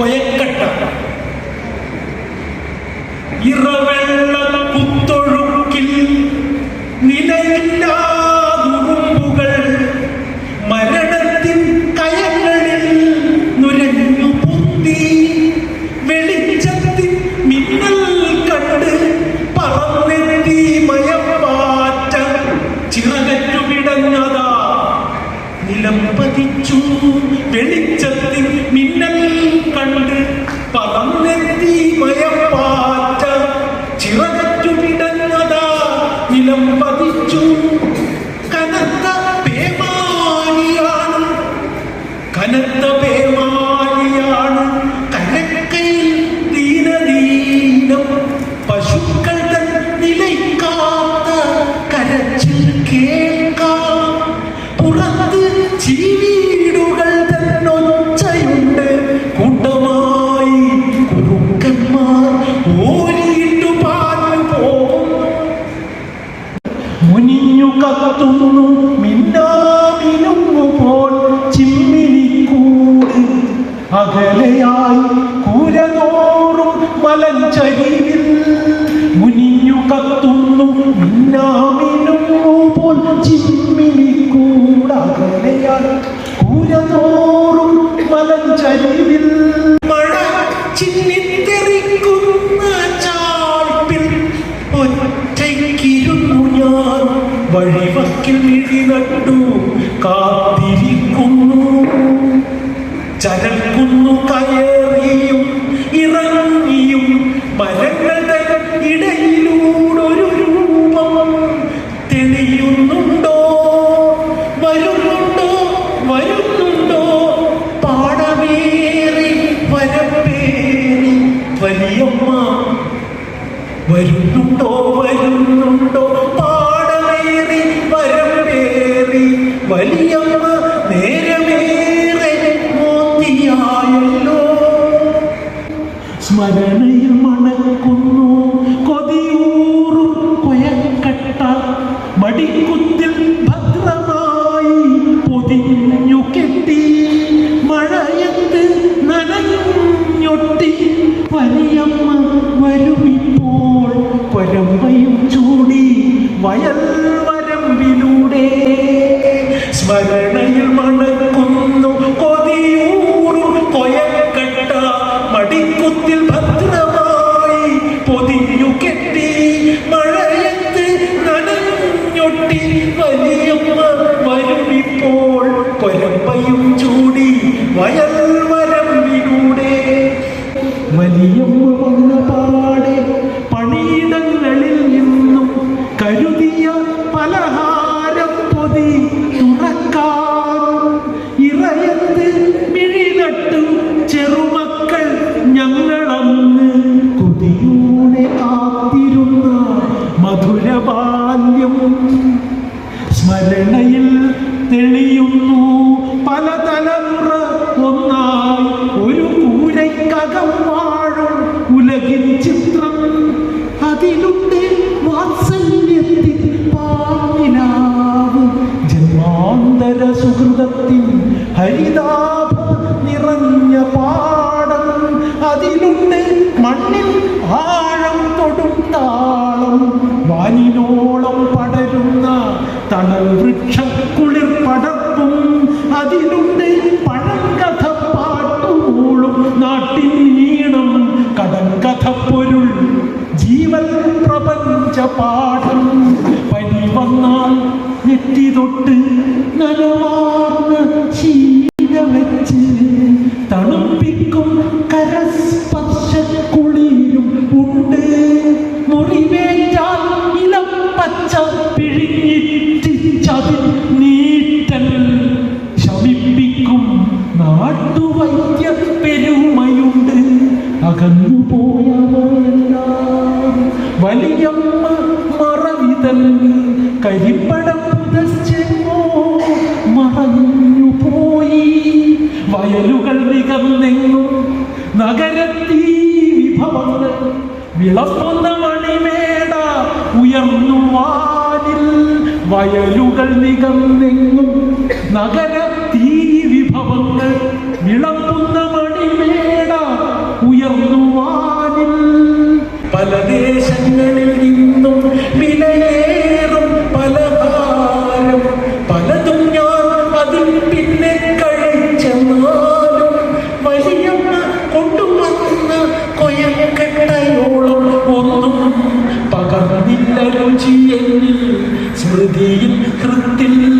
കൊയക്കട്ട ഇറവെള്ള പുത്തൊഴുക്കിൽ നിലയില്ലാതുറുമ്പുകൾ മരണത്തിൻ കയങ്ങളിൽ നുരഞ്ഞു പുത്തി വെളിച്ചത്തിൽ മിന്നൽ കണ്ട് പറന്നെത്തി മയമാറ്റ ചിറകറ്റുമിടഞ്ഞതാ നിലം പതിച്ചു വെളിച്ചത്തിൽ കനത്ത പേമാലിയാണ് കനക്കയിൽ ദീനദീനം. പശുക്കൾ തൻ നിലയ്ക്കാത്ത കരച്ചിൽ കേൾക്കാം. പുറത്ത് ചീവീടുകൾ അകലെയായി കൂരതോറും മലഞ്ചരിവിൽ മുനിഞ്ഞു കത്തുന്നു മിന്നാമിനുങ്ങു പോൽ ഒറ്റയ്ക്കിരുന്നു ഞാൻ വഴിവക്കിൽ മിഴി നട്ടു ചരക്കുന്നു കയറിയും ഇറങ്ങിയും മരങ്ങളുടെ ഇടയിലൂടൊരു രൂപം തെളിയുന്നുണ്ടോ? വരുന്നുണ്ടോ? വരുന്നുണ്ടോ? പാടമേറി വരപ്പേറി വലിയമ്മ വരുന്നുണ്ടോ? സ്മരണയിൽ മണക്കുന്നു കൊതിയൂറും കൊയക്കട്ട മടിക്കുത്തിൽ ഭദ്രമായി പൊതിഞ്ഞു കെട്ടി. മഴയത്ത് നനഞ്ഞൊട്ടി വലിയമ്മ വരുമിപ്പോൾ പരമ്പയും ചൂടി വയൽ വരമ്പിലൂടെ. സ്മരണയിൽ മധുരബാല്യം സ്മരണയിൽ തെളിയുന്നു. പല തലമുറ ഒന്നായി ഒരു കൂരയ്ക്കകം വാഴും ഉലകിൻ ചിത്രം. അതിലുണ്ട് വാത്സല്യത്തിൽ പാവിനാവ് ജന്മാന്തര സുഹൃതത്തിൻ ഹരിതാഭ തണൽ വൃക്ഷ കുളിർ പടർപ്പും അതിലുണ്ട് പഴങ്കഥ പാട്ടുമൂളും നാട്ടിൻ ഈണം കടങ്കഥ പൊരുൾ. ജീവൻ പ്രപഞ്ച പാഠം. പനി വന്നാൽ നെറ്റി തൊട്ട് നനവാർന്ന ശീല വലിയമ്മ മറവിതൽ കരിപ്പടം മറഞ്ഞു പോയി വയലുകൾ നികന്നെങ്ങും നഗരത്തീ വിഭവങ്ങൾ വിളമ്പുന്ന മണിമേട ഉയർന്നു വാനിൽ വയലുകൾ നികന്നെങ്ങും നഗര തീ വിഭവങ്ങൾ വിളമ്പുന്ന സ്മൃതിയിൽ ഹൃത്തിൽ